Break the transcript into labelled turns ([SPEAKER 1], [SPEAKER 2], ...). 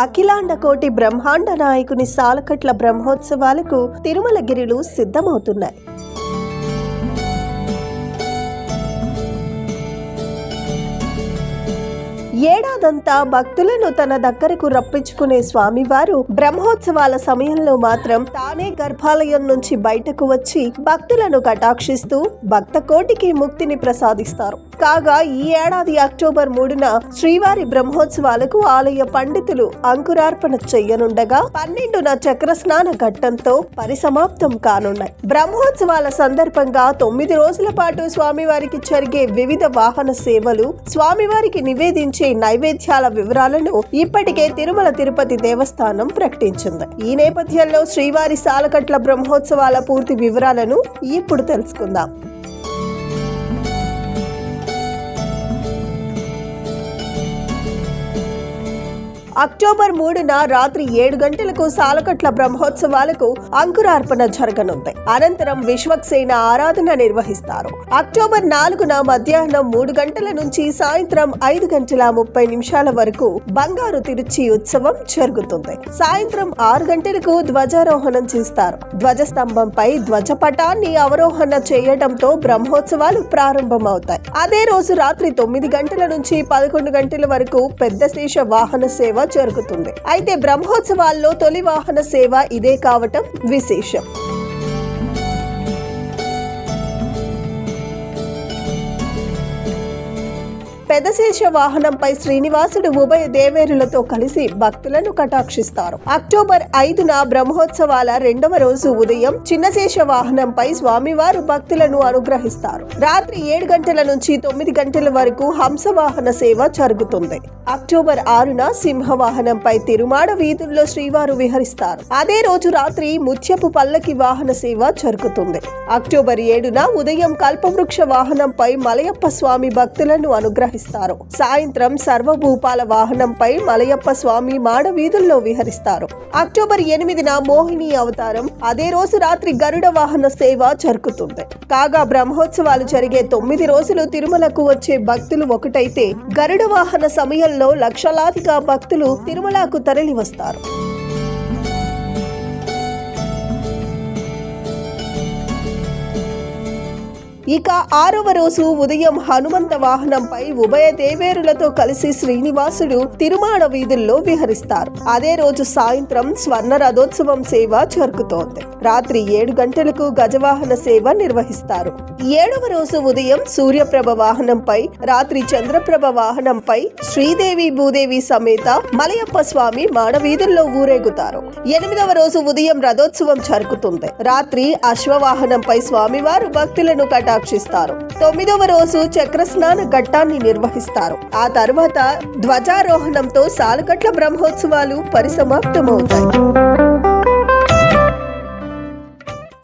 [SPEAKER 1] అఖిలాండ కోటి బ్రహ్మాండ నాయకుని సాలకట్ల బ్రహ్మోత్సవాలకు తిరుమలగిరిలు సిద్ధమవుతున్నాయి. ఏడాదంతా భక్తులను తన దగ్గరకు రప్పించుకునే స్వామివారు బ్రహ్మోత్సవాల సమయంలో మాత్రం తానే గర్భాలయం నుంచి బయటకు వచ్చి భక్తులను కటాక్షిస్తూ భక్త కోటికి ముక్తిని ప్రసాదిస్తారు. కాగా ఈ ఏడాది అక్టోబర్ మూడున శ్రీవారి బ్రహ్మోత్సవాలకు ఆలయ పండితులు అంకురార్పణ చెయ్యనుండగా పన్నెండున చక్ర స్నాన ఘట్టంతో పరిసమాప్తం కానున్నాయి. బ్రహ్మోత్సవాల సందర్భంగా తొమ్మిది రోజుల పాటు స్వామివారికి జరిగే వివిధ వాహన సేవలు స్వామివారికి నివేదించే నైవేద్యాల వివరాలను ఇప్పటికే తిరుమల తిరుపతి దేవస్థానం ప్రకటించింది. ఈ నేపథ్యంలో శ్రీవారి సాలకట్ల బ్రహ్మోత్సవాల పూర్తి వివరాలను ఇప్పుడు తెలుసుకుందాం. అక్టోబర్ మూడున రాత్రి ఏడు గంటలకు సాలకట్ల బ్రహ్మోత్సవాలకు అంకురార్పణ జరగనుంది. అనంతరం విశ్వక్సేన ఆరాధన నిర్వహిస్తారు. అక్టోబర్ నాలుగున మధ్యాహ్నం మూడు గంటల నుంచి సాయంత్రం ఐదు గంటల ముప్పై నిమిషాల వరకు బంగారు తిరుచి ఉత్సవం జరుగుతుంది. సాయంత్రం ఆరు గంటలకు ధ్వజారోహణం చేస్తారు. ధ్వజస్తంభంపై ధ్వజపటాన్ని అవరోహణ చేయడంతో బ్రహ్మోత్సవాలు ప్రారంభమవుతాయి. అదే రోజు రాత్రి తొమ్మిది గంటల నుంచి పదకొండు గంటల వరకు పెద్ద శేష వాహన సేవ జరుగుతుంది. అయితే బ్రహ్మోత్సవాల్లో తొలి వాహన సేవ ఇదే కావటం విశేషం. పెదశేష వాహనంపై శ్రీనివాసుడు ఉభయ దేవేరులతో కలిసి భక్తులను కటాక్షిస్తారు. అక్టోబర్ ఐదున బ్రహ్మోత్సవాల రెండవ రోజు ఉదయం చిన్నశేష వాహనంపై స్వామివారు భక్తులను అనుగ్రహిస్తారు. రాత్రి ఏడు గంటల నుంచి తొమ్మిది గంటల వరకు హంసవాహన సేవ జరుగుతుంది. అక్టోబర్ ఆరున సింహవాహనంపై తిరుమాడ వీధుల్లో శ్రీవారు విహరిస్తారు. అదే రోజు రాత్రి ముత్యపు పల్లకి వాహన సేవ జరుగుతుంది. అక్టోబర్ ఏడున ఉదయం కల్పవృక్ష వాహనంపై మలయప్ప స్వామి భక్తులను అనుగ్రహిస్తారు. సాయంత్రం సర్వభూపాల వాహనంపై మలయప్ప స్వామి మాడ వీధుల్లో విహరిస్తారు. అక్టోబర్ ఎనిమిదిన మోహిని అవతారం అదే రోజు రాత్రి గరుడ వాహన సేవ జరుగుతుంది కాగా బ్రహ్మోత్సవాలు జరిగే తొమ్మిది రోజులు తిరుమలకు వచ్చే భక్తులు ఒకటైతే గరుడ వాహన సమయంలో లక్షలాదిగా భక్తులు తిరుమలకు తరలి వస్తారు ఇక ఆరవ రోజు ఉదయం హనుమంత వాహనంపై ఉభయ దేవేరులతో కలిసి శ్రీనివాసుడు తిరుమాణ వీధుల్లో విహరిస్తారు. అదే రోజు సాయంత్రం స్వర్ణ రథోత్సవం సేవ జరుగుతోంది రాత్రి ఏడు గంటలకు గజవాహన సేవ నిర్వహిస్తారు. ఏడవ రోజు ఉదయం సూర్యప్రభ వాహనంపై రాత్రి చంద్రప్రభ వాహనంపై శ్రీదేవి భూదేవి సమేత మలయప్ప స్వామి మాడవీధుల్లో ఊరేగుతారు. ఎనిమిదవ రోజు ఉదయం రథోత్సవం జరుగుతుంది రాత్రి అశ్వవాహనంపై స్వామివారు భక్తులను కటా కటాక్షిస్తారు తొమ్మిదవ రోజు చక్రస్నాన ఘట్టాన్ని నిర్వహిస్తారు. ఆ తర్వాత ధ్వజారోహణంతో సాలకట్ల బ్రహ్మోత్సవాలు పరిసమాప్తమవుతాయి.